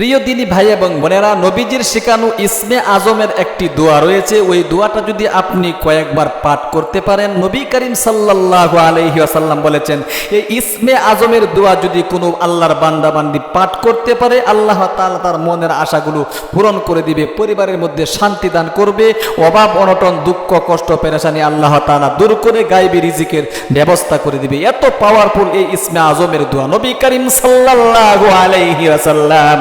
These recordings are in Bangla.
প্রিয় দিনী ভাই এবং বোনেরা, নবীজির শেখানো ইসমে আজমের একটি দোয়া রয়েছে। ওই দোয়াটা যদি আপনি কয়েকবার পাঠ করতে পারেন, নবী করিম সাল্লাহ আলহি আসাল্লাম বলেছেন, এই ইসমে আজমের দোয়া যদি কোনো আল্লাহর বান্দা বান্দি পাঠ করতে পারে, আল্লাহ তাআলা তার মনের আশাগুলো পূরণ করে দিবে, পরিবারের মধ্যে শান্তি দান করবে, অভাব, অনটন, দুঃখ, কষ্ট, পেরেশানি আল্লাহ তাআলা দূর করে গাইবি রিজিকের ব্যবস্থা করে দিবে। এত পাওয়ারফুল এই ইসমে আজমের দোয়া নবী করিম সাল্লাহ আলাইহি আসাল্লাম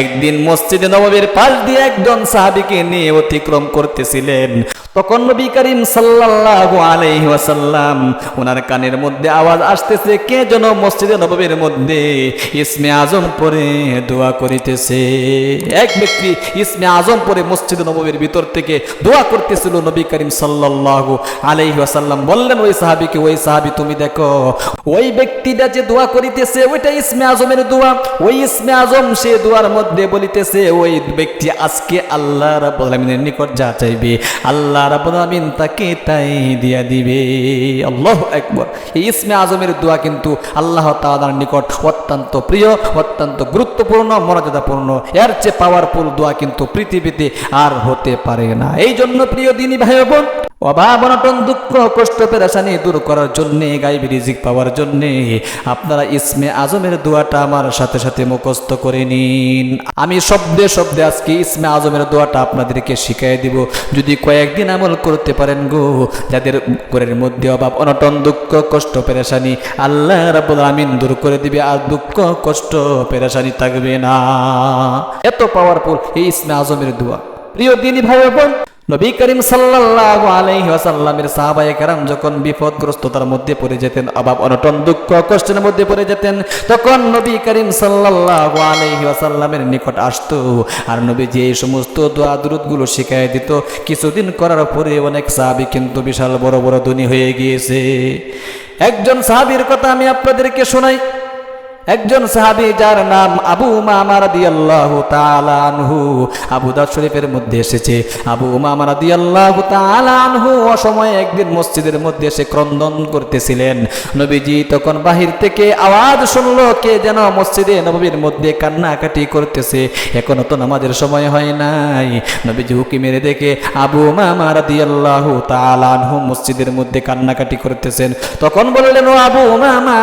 একদিন মসজিদে নববীর পাশ দিয়ে একজন সাহাবীকে নিয়ে অতিক্রম করতেছিলেন। তখন নবী করিম সাল্লাল্লাহু আলাইহি ওয়াসাল্লাম ওনার কানের মধ্যে আওয়াজ আসতেছে, কে যেন মসজিদে নববীর মধ্যে ইসমে আজম পরে দোয়া করিতেছে? এক ব্যক্তি ইসমে আজম পরে মসজিদে নববীর ভিতর থেকে দোয়া করতেছিল নবী করিম সাল্লাল্লাহু আলাইহি ওয়াসাল্লাম। বললেন, ওই সাহাবীকে, ওই সাহাবী, তুমি দেখো, ওই ব্যক্তিটা যে দোয়া করিতেছে, ওইটা ইসমে আজমের দোয়া। ওই ইসমে আজম সে দোয়ার মধ্যে বলিতেছে, ওই ব্যক্তি আজকে আল্লাহ আলামিনের নিকট যা চাইবে, আল্লাহ রাব্বুল আলামিন তাকে তাই দিয়া দিবে। আল্লাহু আকবার। এই ইসমে আজমের দোয়া কিন্তু আল্লাহ তাআলার নিকট অত্যন্ত প্রিয়, অত্যন্ত গুরুত্বপূর্ণ, মর্যাদাপূর্ণ। এর চেয়ে পাওয়ারফুল দোয়া কিন্তু পৃথিবীতে আর হতে পারে না। এই জন্য প্রিয় দিনী ভাই বোন অভাব অনটন দুঃখ কষ্ট পেরেশানি দূর করার জন্যে গাইবি রিজিক পাওয়ার জন্যে আপনারা ইসমে আজমের দোয়াটা আমার সাথে সাথে মুখস্থ করে নিন। আমি শব্দে শব্দে আজকে ইসমে আজমের দোয়াটা আপনাদেরকে শিখাই দিব। যদি কয়েকদিন আমল করতে পারেন গো, যাদের ঘরের মধ্যে অভাব, অনটন, দুঃখ, কষ্ট, পেরেশানি, আল্লাহ রাব্বুল আমিন দূর করে দিবে আর দুঃখ, কষ্ট, পেরেশানি থাকবে না। এত পাওয়ারফুল এই ইসমে আজমের দোয়া। প্রিয় দিনী ভাই বোন নবী করিম সাল্লাল্লাহু আলাইহি ওয়াসাল্লামের সাহাবায়ে কেরাম যখন বিপদগ্রস্ততার মধ্যে পড়ে যেতেন, অভাব, অনটন, দুঃখ, কষ্টের মধ্যে পড়ে যেতেন, তখন নবী করিম সাল্লাল্লাহু আলাইহি ওয়াসাল্লামের নিকট আসতো আর নবীজি এই সমস্ত দোয়া, দুরুদগুলো শিখাই দিত। কিছুদিন করার পরে অনেক সাহাবী কিন্তু বিশাল বড় বড় ধনী হয়ে গিয়েছে। একজন সাহাবীর কথা আমি আপনাদেরকে শোনাই। একজন সাহাবী যার নাম আবু উমামা রাদিয়াল্লাহু তাআলা আনহু আবু দাস শরীফের মধ্যে এসেছে। আবু উমামা রাদিয়াল্লাহু তাআলা আনহু অসময়ে একদিন মসজিদের মধ্যে এসে ক্রন্দন করতেছিলেন। নবীজি তখন বাহির থেকে আওয়াজ শুনল, কে যেন মসজিদে নবীর মধ্যে কান্নাকাটি করতেছে। এখনও তো নামাজের সময় হয় নাই। নবীজি হুকি মেরে দেখে আবু উমামা রাদিয়াল্লাহু তাআলা আনহু মসজিদের মধ্যে কান্নাকাটি করতেছেন। তখন বললেন, ও আবু মামা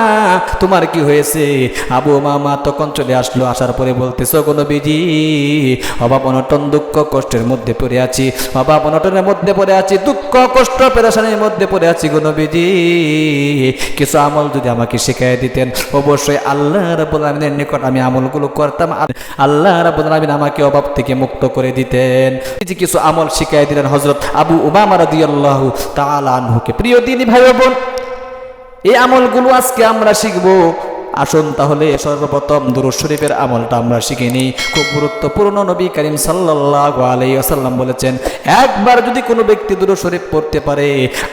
তোমার কি হয়েছে? আবু মামা তখন চলে আসলো, আসার পরে বলতেছ কোনো বিজি অভাব অনটন, দুঃখ কষ্টের মধ্যে পড়ে আছি, অভাব অনটনের মধ্যে পড়ে আছি, দুঃখ কষ্ট পেরেশানির মধ্যে পড়ে আছি কোনো বিজি কিছু আমল যদি আমাকে শিখাই দিতেন, অবশ্যই আল্লাহ আলামিনের নিকট আমি আমলগুলো করতাম আল্লাহ রাব্বুল আলামিন আমাকে অভাব থেকে মুক্ত করে দিতেন। কিছু আমল শিখাই দিলেন হযরত আবু উমামা রাদিয়াল্লাহু তাআলা আনহুকে। প্রিয় দিনী ভাই বোন, এই আমলগুলো আজকে আমরা শিখব। আসুন তাহলে সর্বপ্রথম দুরুজ শরীফের আমলটা আমরা শিখে নিই। খুব গুরুত্বপূর্ণ নবী করিম সাল্লাল্লাহু আলাইহি ওয়াসাল্লাম বলেছেন, একবার যদি কোনো ব্যক্তি দুরুজ শরীফ পড়তে পারে,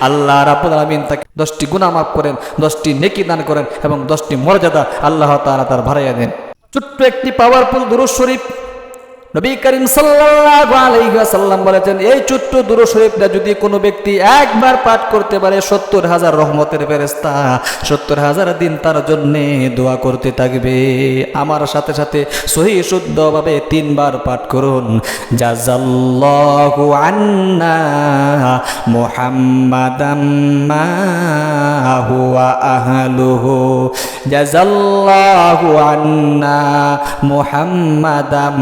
আল্লাহ রাব্বুল আলামিন তাকে দশটি গুনাহ মাফ করেন, দশটি নেকি দান করেন এবং দশটি মর্যাদা আল্লাহ তারা তার ভাড়াইয়া দেন। ছোট্ট একটি পাওয়ারফুল দুরুজ শরীফ নবী করিম ওয়াসাল্লাম বলেছেন, এই ছোট্ট দুরূদ শরীফটা যদি কোনো ব্যক্তি একবার পাঠ করতে পারে, সত্তর হাজার রহমতের ফেরেশতা, সত্তর হাজার দিন তার জন্য দোয়া করতে থাকবে। আমার সাথে সাথে সহি শুদ্ধভাবে তিনবার পাঠ করুন। জাজাল্লাহু আন্না মুহাম্মাদাম মা হুয়া আহলুহু। জাজাল্লাহু আন্না মুহাম্মাদাম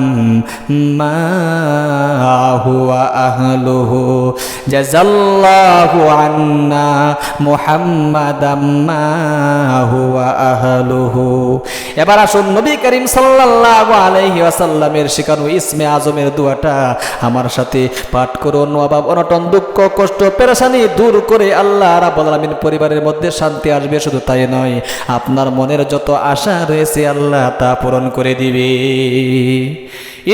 এবার আসুন নবী করিম সাল্লাল্লাহু আলাইহি ওয়াসাল্লামের শেখানো ইসমে আজমের দোয়াটা আমার সাথে পাঠ করুন। অভাব, অনটন, দুঃখ, কষ্ট, পেরেশানি দূর করে আল্লাহ রাব্বুল আলামিন পরিবারের মধ্যে শান্তি আসবে, শুধু তাই নয়, আপনার মনের যত আশা রয়েছে আল্লাহ তা পূরণ করে দিবে।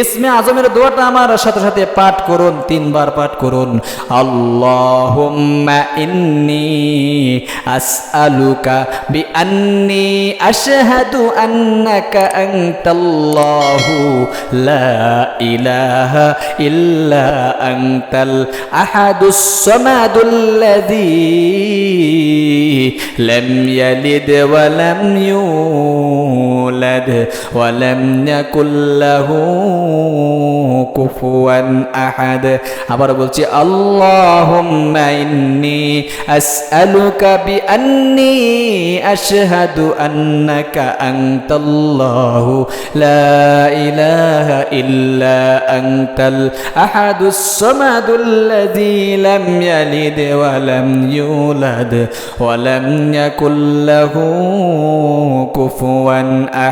ইসমে আজমের দোয়াটা আমার সাথে সাথে পাঠ করুন, তিনবার পাঠ করুন। আল্লাহুম্মা ইন্নি আসআলুকা বিআন্নি আশহাদু আন্নাকা আনতাল্লাহু লা ইলাহা ইল্লা আনতাল আহাদুস সামাদুল্লাযী লাম ইয়ালিদ ওয়া লাম ইউলাদ يولد ولم يكن له كفوا أحد عبر بلتي اللهم إني أسألك بأني أشهد أنك أنت الله لا إله إلا أنت الأحد الصمد الذي لم يلد ولم يولد ولم يكن له كفوا أحد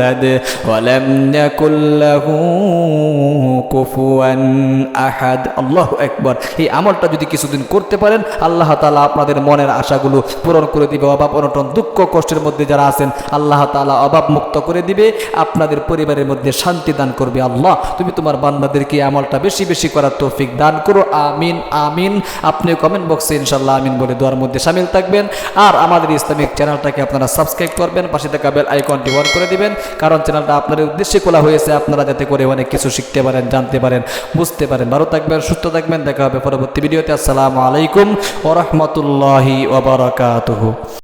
ওয়া লাম ইয়াকুল লাহু কুফুয়ান আহাদ আল্লাহু আকবার। এই আমলটা যদি কিছুদিন করতে পারেন, আল্লাহ তাআলা আপনাদের মনের আশাগুলো পূরণ করে দিবে। অভাব, অনটন, দুঃখ, কষ্টের মধ্যে যারা আছেন, আল্লাহ তাআলা অভাব মুক্ত করে দিবে। আপনাদের পরিবারের মধ্যে শান্তি দান করবে আল্লাহ। তুমি তোমার বান্দাদেরকে আমলটা বেশি বেশি করার তৌফিক দান করো। আমিন আমিন। আপনি কমেন্ট বক্সে ইনশাল্লাহ আমিন বলে দোয়ার মধ্যে সামিল থাকবেন। আর আমাদের ইসলামিক চ্যানেলটাকে আপনারা সাবস্ক্রাইব করবেন। পাশে থাকা বেল আইকনটি অন করে দিবেন। কারণ চ্যানেলটা আপনার উদ্দেশ্যে খোলা হয়েছে, আপনারা যাতে করে অনেক কিছু শিখতে পারেন, জানতে পারেন, বুঝতে পারেন। ভালো থাকবেন, সুস্থ থাকবেন, দেখা হবে পরবর্তী ভিডিওতে। আসসালামু আলাইকুম ওরহমতুল্লাহি ওবরাকাতুহু